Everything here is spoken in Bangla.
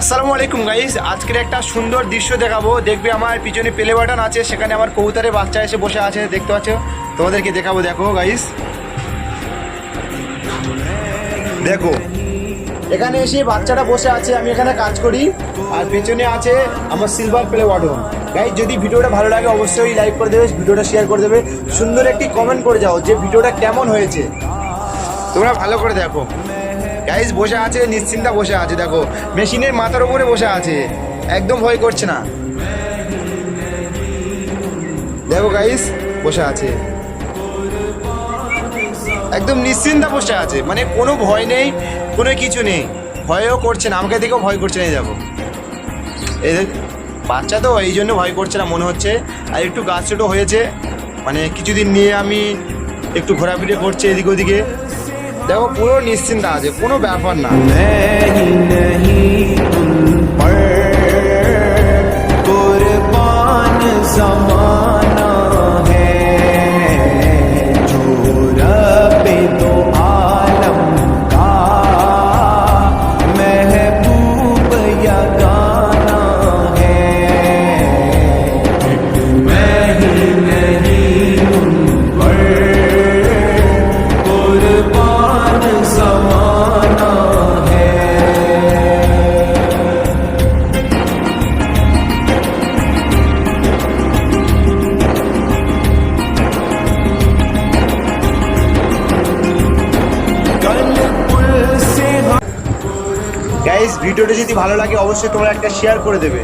আসসালামু আলাইকুম গাইস আজকের একটা সুন্দর দৃশ্য দেখাবো। দেখবে আমার পিছনে প্লে বাটন আছে, সেখানে আমার কবুতরের বাচ্চা এসে বসে আছে, দেখতে পাচ্ছ? তোমাদেরকে দেখাবো, দেখো গাইস দেখো, এখানে এসে বাচ্চাটা বসে আছে, আমি এখানে কাজ করি। আর পেছনে আছে আমার সিলভার প্লে বাটন গাইস যদি ভিডিওটা ভালো লাগে, অবশ্যই লাইক করে দেবে, ভিডিওটা শেয়ার করে দেবে। সুন্দর একটি কমেন্ট করে যাও যে ভিডিওটা কেমন হয়েছে। তোমরা ভালো করে দেখো। গাইস বসে আছে, নিশ্চিন্তা বসে আছে, দেখো। মেশিনের মাথার উপরে বসে আছে। একদম ভয় করছে না। দেখো গাইস বসে আছে। একদম নিশ্চিন্তা বসে আছে। মানে কোনো ভয় নেই, কোনো কিছু নেই। ভয়ও করছে না, আমাকে দেখেও ভয় করছে না যাব এই বাচ্চা তো, এই জন্য ভয় করছে না, মনে হচ্ছে। আর একটু গাছ ছোটো হয়েছে। মানে কিছুদিন নিয়ে আমি একটু ঘোরাফিরে করছি এদিক ওদিকে দেখো পুরো নিশ্চিন্তা আছে কোনো ব্যাপার না। नहीं से গাইস ভিডিওটা যদি ভালো লাগে অবশ্যই তোমরা একটা শেয়ার করে দেবে।